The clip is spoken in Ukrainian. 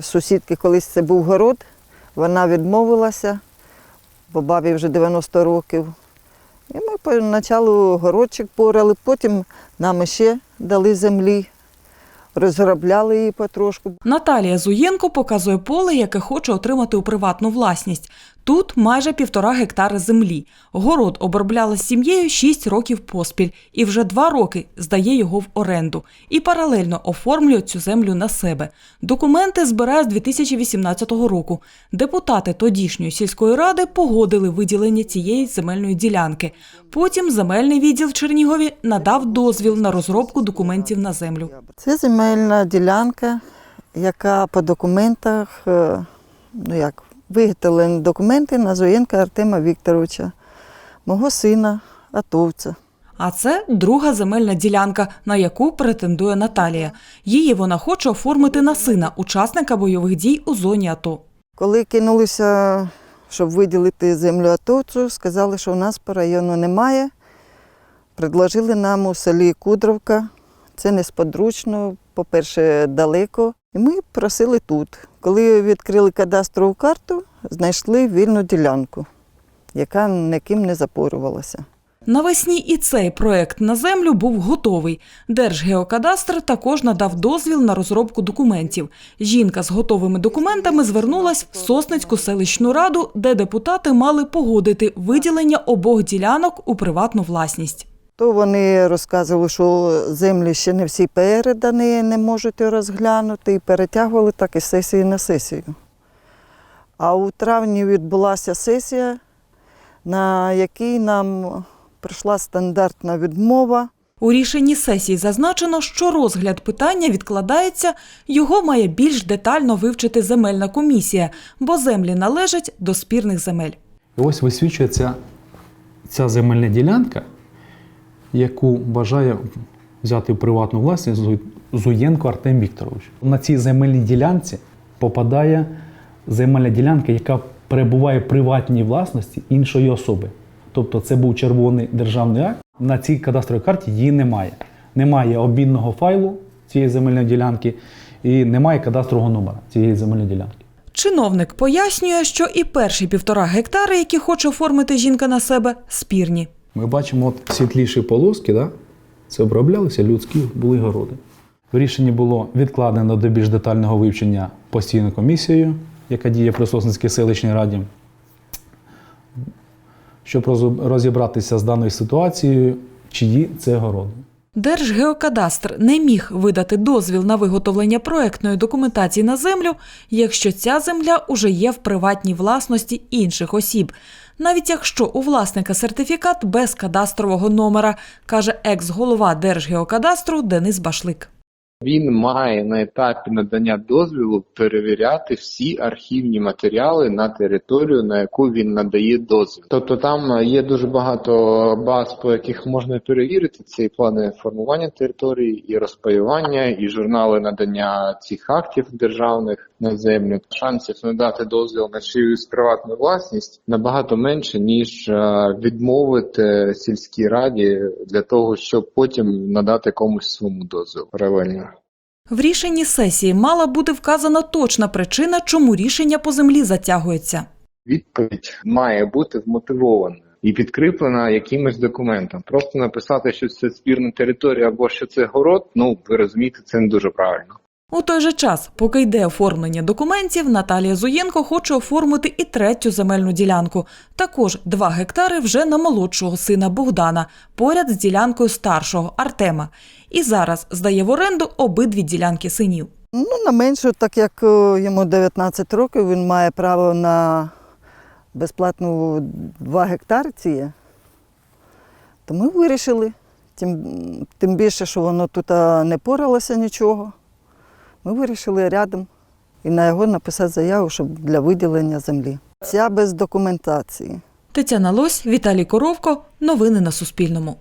Сусідки колись це був город, вона відмовилася, бо бабі вже 90 років. І ми поначалу городчик порали, потім нам ще дали землі, розробляли її потрошку. Наталія Зуєнко показує поле, яке хоче отримати у приватну власність. Тут майже півтора гектари землі. Город обробляла з сім'єю 6 років поспіль і вже два роки здає його в оренду. І паралельно оформлює цю землю на себе. Документи збирає з 2018 року. Депутати тодішньої сільської ради погодили виділення цієї земельної ділянки. Потім земельний відділ Чернігові надав дозвіл на розробку документів на землю. Це земельна ділянка, яка по документах, е, ну як, виготовлені документи на Зоєнка Артема Вікторовича, мого сина, атовця. А це друга земельна ділянка, на яку претендує Наталія. Її вона хоче оформити на сина, учасника бойових дій у зоні АТО. Коли кинулися, щоб виділити землю атовцю, сказали, що у нас по району немає. Предложили нам у селі Кудровка. Це несподручно, по-перше, далеко. І ми просили тут. Коли відкрили кадастрову карту, знайшли вільну ділянку, яка ніким не запорювалася. Навесні і цей проект на землю був готовий. Держгеокадастр також надав дозвіл на розробку документів. Жінка з готовими документами звернулась в Сосницьку селищну раду, де депутати мали погодити виділення обох ділянок у приватну власність. То вони розказували, що землі ще не всі передані, не можуть розглянути, і перетягували так і сесії на сесію. А у травні відбулася сесія, на якій нам прийшла стандартна відмова. У рішенні сесії зазначено, що розгляд питання відкладається, його має більш детально вивчити земельна комісія, бо землі належать до спірних земель. І ось висвічується ця земельна ділянка, яку бажає взяти в приватну власність Зуєнко Артем Вікторович. На цій земельній ділянці попадає земельна ділянка, яка перебуває в приватній власності іншої особи. Тобто це був червоний державний акт. На цій кадастровій карті її немає. Немає обмінного файлу цієї земельної ділянки і немає кадастрового номера цієї земельної ділянки. Чиновник пояснює, що і перші півтора гектари, які хоче оформити жінка на себе, спірні. Ми бачимо от світліші полоски, да? це оброблялися людські були городи. Рішення було відкладено до більш детального вивчення постійною комісією, яка діє при Сосницькій селищній раді, щоб розібратися з даною ситуацією, чиї це городи. Держгеокадастр не міг видати дозвіл на виготовлення проектної документації на землю, якщо ця земля уже є в приватній власності інших осіб. Навіть якщо у власника сертифікат без кадастрового номера, каже екс-голова Держгеокадастру Денис Башлик. Він має на етапі надання дозволу перевіряти всі архівні матеріали на територію, на яку він надає дозвіл. Тобто там є дуже багато баз, по яких можна перевірити. Це плани формування території, і розпаювання, і журнали надання цих актів державних на землю. Шансів надати дозвіл на чиюсь приватну власність набагато менше ніж е, відмовити сільській раді для того, щоб потім надати комусь своєму дозвіл паралельно. В рішенні сесії мала бути вказана точна причина, чому рішення по землі затягується. відповідь має бути вмотивована і підкріплена якимось документом. Просто написати, що це спірна територія або що це город. Ну ви розумієте, це не дуже правильно. У той же час, поки йде оформлення документів, Наталія Зуєнко хоче оформити і третю земельну ділянку. Також 2 гектари вже на молодшого сина Богдана, поряд з ділянкою старшого Артема. І зараз здає в оренду обидві ділянки синів. Ну, на меншу, так як е, йому 19 років, він має право на безплатну 2 гектари ціє. То ми вирішили, тим, тим більше, що воно тут не поралося нічого. Ми вирішили рядом і на його написати заяву, щоб для виділення землі. Ця без документації. Тетяна Лось, Віталій Коровко. Новини на Суспільному.